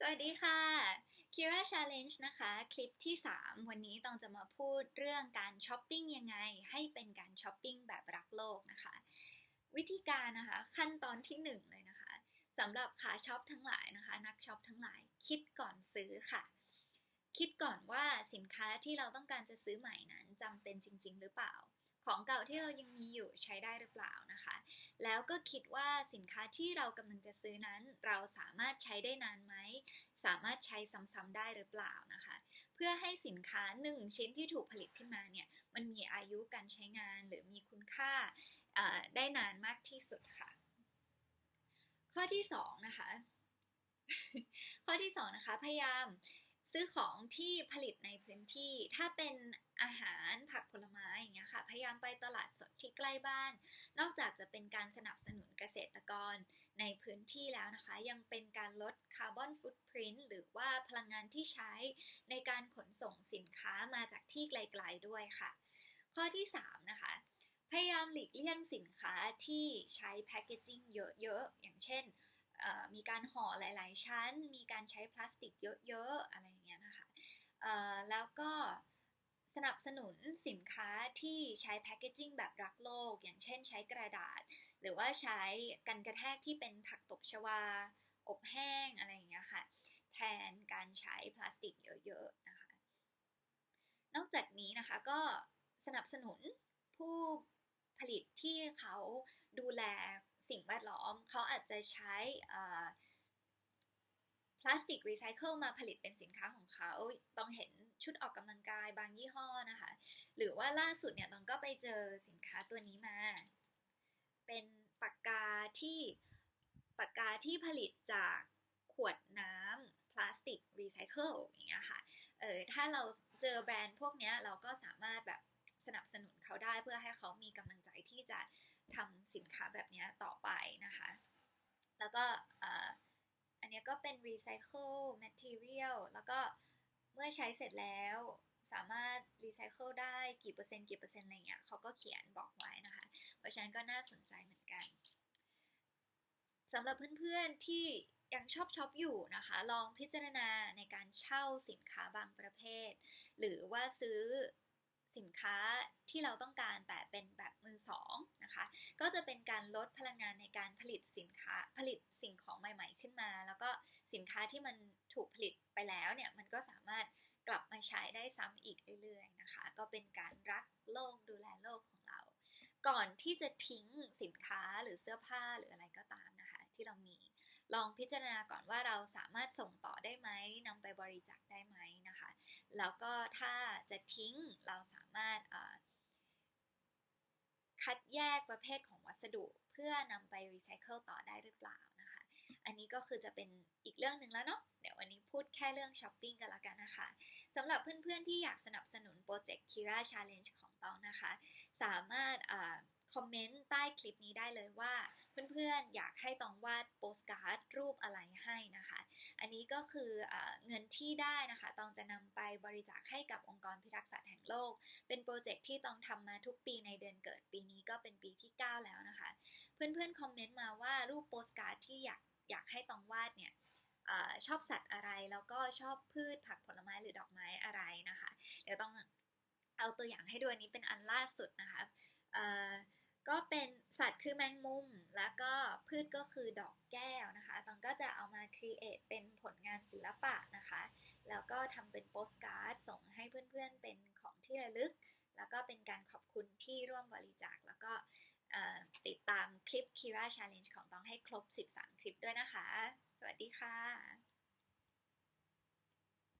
สวัสดีค่ะ Kira Challenge นะคะ คลิปที่ 3 วันนี้ต้องจะมาพูดเรื่องการช้อปปิ้งยังไง ให้เป็นการช้อปปิ้งแบบรักโลกนะคะ วิธีการนะคะขั้นตอนที่ 1 เลยนะคะสำหรับขาช็อปทั้งหลายนะคะ นักช็อปทั้งหลายคิดก่อนซื้อค่ะ คิดก่อนว่าสินค้าที่เราต้องการจะซื้อใหม่นั้นจำเป็นจริง ๆ หรือเปล่า ของเก่าที่เรายังมีอยู่ใช้ได้หรือเปล่านะคะ แล้วก็คิดว่าสินค้าที่เรากำลังจะซื้อนั้น เราสามารถใช้ได้นานไหม สามารถใช้ซ้ำๆได้หรือเปล่านะคะ เพื่อให้สินค้า1ชิ้นที่ถูกผลิตขึ้นมาเนี่ย มันมีอายุการใช้งานหรือมีคุณค่าได้นานมากที่สุดค่ะ ข้อที่2นะคะ ข้อที่2นะคะ พยายาม ซื้อของที่ผลิตในพื้นที่ ถ้าเป็นอาหารผักผลไม้อย่างเงี้ยค่ะ พยายามไปตลาดสดที่ใกล้บ้าน นอกจากจะเป็นการสนับสนุนเกษตรกรในพื้นที่แล้วนะคะ ยังเป็นการลดคาร์บอนฟุตพิ้นหรือว่าพลังงานที่ใช้ในการขนส่งสินค้ามาจากที่ไกลๆด้วยค่ะ ข้อที่ 3 นะคะ พยายามหลีกเลี่ยงสินค้าที่ใช้แพคเกจิ้งเยอะๆ อย่างเช่น มีการห่อหลาย ๆ ชั้น มีการใช้พลาสติกเยอะ ๆ อะไรอย่างเงี้ยนะคะแล้วก็สนับสนุนสินค้าที่ใช้แพคเกจิ้งแบบรักโลก อย่างเช่นใช้กระดาษ หรือว่าใช้กันกระแทกที่เป็นผักตบชวา อบแห้งอะไรอย่างเงี้ยค่ะ แทนการใช้พลาสติกเยอะ ๆ นะคะ นอกจากนี้นะคะก็สนับสนุนผู้ผลิตที่เขาดูแล สิ่งแวดล้อม เขาอาจจะใช้พลาสติกรีไซเคิลมาผลิตเป็นสินค้าของเขา ต้องเห็นชุดออกกำลังกายบางยี่ห้อนะคะ หรือว่าล่าสุดเนี่ยต้องก็ไปเจอสินค้าตัวนี้มา เป็นปากกาที่ปากกาที่ผลิตจากขวดน้ำพลาสติกรีไซเคิลอย่างเงี้ยค่ะ เออถ้าเราเจอแบรนด์พวกเนี้ยเราก็สามารถแบบสนับสนุนเขาได้เพื่อให้เขามีกำลังใจที่จะทำสินค้าแบบนี้ต่อ แล้วก็อันนี้ก็เป็น recycle material แล้วก็เมื่อใช้เสร็จแล้วสามารถรีไซเคิลได้กี่เปอร์เซ็นต์กี่เปอร์เซ็นต์อะไรเงี้ยเขาก็เขียนบอกไว้นะคะ เพราะฉะนั้นก็น่าสนใจเหมือนกันสำหรับเพื่อนๆที่ยังชอบช็อปอยู่นะคะ ลองพิจารณาในการเช่าสินค้าบางประเภท หรือว่าซื้อ สินค้าที่เราต้องการแต่เป็นแบบมือสองนะคะ ก็จะเป็นการลดพลังงานในการผลิตสินค้าผลิตสิ่งของใหม่ ๆ ขึ้นมา แล้วก็สินค้าที่มันถูกผลิตไปแล้วเนี่ยมันก็สามารถกลับมาใช้ได้ซ้ำอีกเรื่อยๆนะคะ ก็เป็นการรักโลกดูแลโลกของเรา ก่อนที่จะทิ้งสินค้าหรือเสื้อผ้าหรืออะไรก็ตามนะคะ ลองพิจารณาก่อนว่าเราสามารถส่งต่อได้ไหมนำไปบริจาคได้ไหมนะคะ แล้วก็ถ้าจะทิ้งเราสามารถคัดแยกประเภทของวัสดุเพื่อนำไปรีไซเคิลต่อได้หรือเปล่านะคะ อันนี้ก็คือจะเป็นอีกเรื่องหนึ่งแล้วเนาะ เดี๋ยววันนี้พูดแค่เรื่องช้อปปิ้งกันละกันนะคะ สำหรับเพื่อนๆที่อยากสนับสนุนโปรเจกต์ Kira Challenge ของตองนะคะ สามารถ คอมเมนต์ใต้คลิปนี้ได้เลยว่า เพื่อนๆอยากให้ตองวาดโปสการ์ดรูปอะไรให้นะคะ อันนี้ก็คืออเงินที่ได้นะคะตองจะนำไปบริจาคให้กับองค์กรพิทักษ์สัตว์แห่งโลก เป็นโปรเจกต์ที่ตองทำมาทุกปีในเดือนเกิดปีนี้ก็เป็นปีที่ 9 แล้วนะคะ เพื่อนๆคอมเมนต์มาว่ารูปโปสการ์ดที่อยากอยากให้ตองวาดเนี่ยอชอบสัตว์อะไรแล้วก็ชอบพืชผักผลไม้หรือดอกไม้อะไรนะคะ เดี๋ยวต้องเอาตัวอย่างให้ดูอันนี้เป็นอันล่าสุดนะคะ คือแมงมุม แล้วก็พืชก็คือดอกแก้วนะคะ ตองก็จะเอามาครีเอทเป็นผลงานศิลปะนะคะ แล้วก็ทำเป็นโปสการ์ดส่งให้เพื่อนๆ เป็นของที่ระลึก แล้วก็เป็นการขอบคุณที่ร่วมบริจาค แล้วก็ติดตามคลิป Kira Challenge ของตองให้ครบ 13 คลิปด้วยนะคะ สวัสดีค่ะ